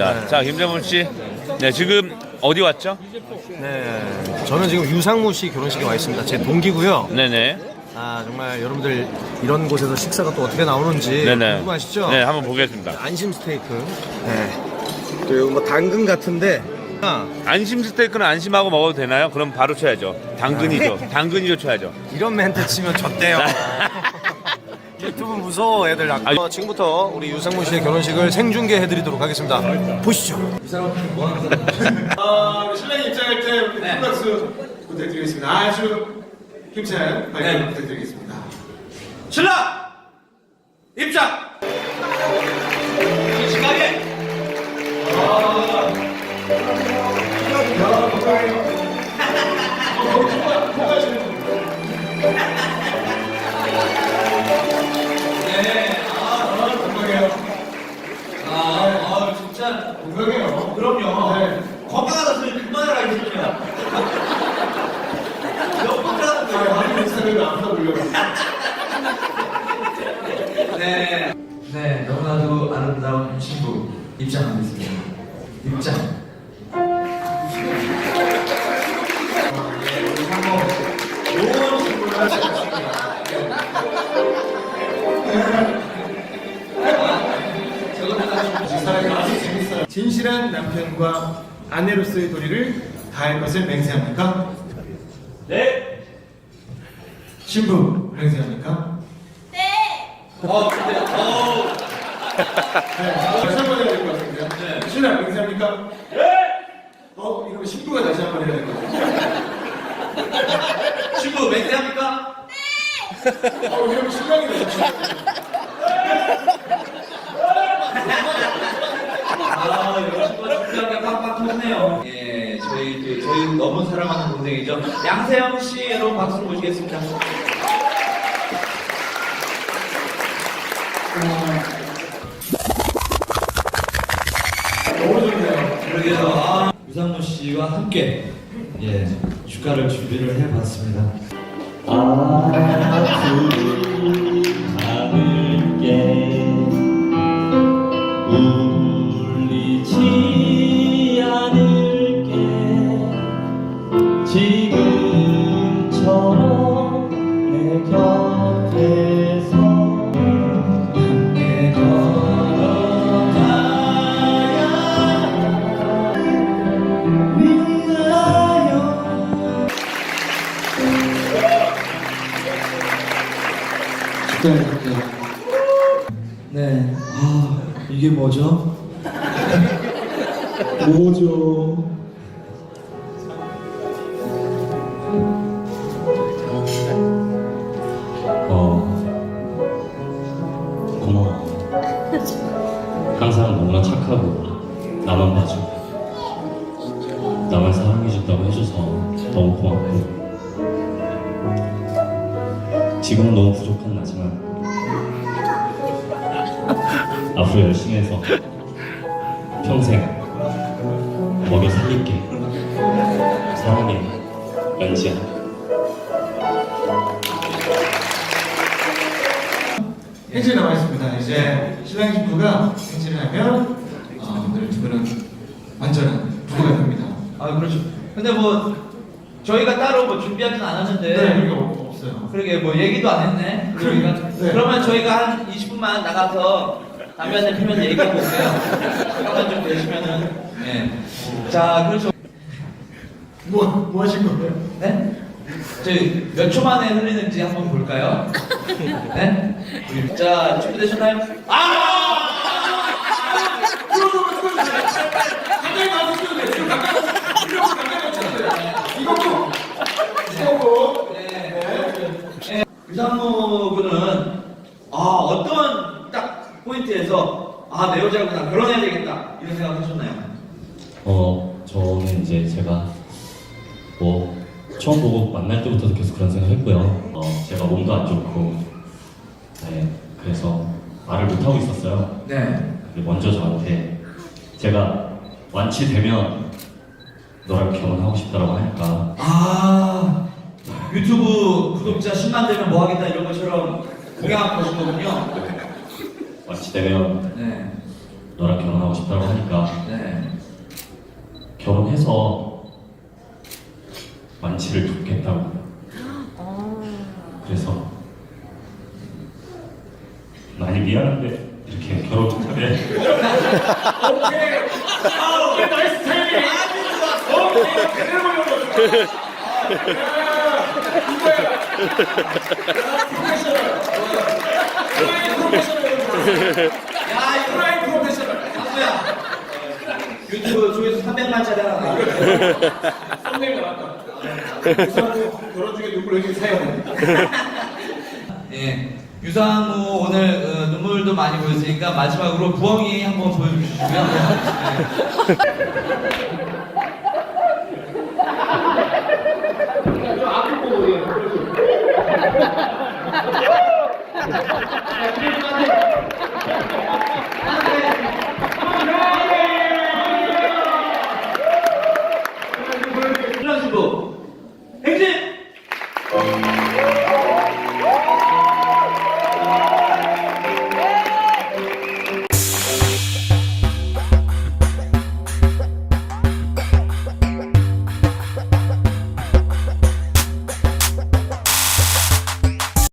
자, 자 김재문 씨. 네, 지금 어디 왔죠? 네, 저는 지금 유상무 씨 결혼식에 와 있습니다. 제 동기고요. 네네. 아 정말 여러분들 이런 곳에서 식사가 또 어떻게 나오는지 네네. 궁금하시죠? 네, 한번 보겠습니다. 안심 스테이크. 네. 그리고 뭐 당근 같은데. 아, 안심 스테이크는 안심하고 먹어도 되나요? 그럼 바로 쳐야죠. 당근이죠. 당근이죠 쳐야죠. 이런 멘트 치면 졌대요. 유튜브 무서워 애들 나. 아니. 어, 지금부터 우리 유상무 씨의 결혼식을 생중계 해드리도록 하겠습니다. 보시죠. 아, 우리 신랑이 입장할 때 우리 큰 박수 부탁드리겠습니다. 아주 힘찬 발언 부탁드리겠습니다. 신랑 입장. 시간에 아, 건강해요. 그럼요. 네. 건강하다 소리 그만해라 이 새끼야. 몇 번째 하는 아, 거야? 많은 인사를 앞서 보려고. 네. 네, 너무나도 아름다운 친구 입장하겠습니다. 입장. 좋은 친구를 사랑이 아주 재밌어요. 진실한 남편과 아내로서의 도리를 다할 것을 맹세합니까? 네. 신부 맹세합니까? 어, 근데, 어, 네. 다시 한번 해야 될 것 같은데요. 네. 신랑 맹세합니까? 네. 어, 이러면 신부가 다시 한번 해야 될 것 같아요. 친구 맹세합니까? 어, 이러면 신랑이 다시 한 번. 아, 여자친구가 준비한 게 팍팍 예, 저희, 그, 저희 너무 사랑하는 동생이죠. 양세형 씨, 여러분 박수로 모시겠습니다. 너무 좋네요. 그러게요. 아, 유상무 씨와 함께, 예, 축가를 준비를 해봤습니다. 하늘 네. 아, 이게 뭐죠? 뭐죠? 어, 고마워. 항상 너무나 착하고 나만 봐주고 나만 사랑해준다고 해줘서 너무 고맙고 지금은 너무 부족한 나지만 앞으로 열심히 해서 평생 먹여 살릴게 사랑해 연지야 행진 나와 있습니다. 이제 신랑 신부가 행진을 하면 어, 오늘 두 분은 완전한 부부가 됩니다. 아, 그렇죠. 근데 뭐, 저희가 따로 뭐 준비하진 않았는데. 네, 이거 없- 없어요. 그러게 뭐 얘기도 안 했네. 저희가. 네. 그러면 저희가 한 20분만 나가서 담배 한대 피면서 얘기해 볼게요. 잠깐만 좀 계시면은. 예. 자, 그렇죠. 뭐, 뭐 하실 거예요? 네? 저희 몇 초 만에 흘리는지 한번 볼까요? 네? 자, 준비되셨나요? 아! 가까이 가서 쓰면 돼. 지금 가까이 가서 이렇게 가까이 가서 이거고 이거고 네. 유상무 군은 아, 어떤 딱 포인트에서 아, 내 여자구나. 결혼해야 되겠다. 이런 생각 하셨나요? 어 저는 이제 제가 뭐 처음 보고 만날 때부터도 계속 그런 생각 했고요 어 제가 몸도 안 좋고 네 그래서 말을 못 하고 있었어요 네. 근데 먼저 저한테 제가 완치되면 너랑 결혼하고 싶다라고 하니까 아 유튜브 구독자 10만 되면 뭐 하겠다 이런 것처럼 공약 거신 거군요. 완치되면 네. 너랑 결혼하고 싶다고 하니까 네. 커서 만치를 돕겠다고. 그래서 많이 미안한데 이렇게 결혼 전에 야, 이거 프라이 프로페셔널. 강수야. 유튜브 조회수 300만짜리 하나 나와. 결혼 중에 누굴 흘린 사연. 예. 유상무 오늘 어, 눈물도 많이 보였으니까 마지막으로 부엉이 한번 보여주시고요. 네.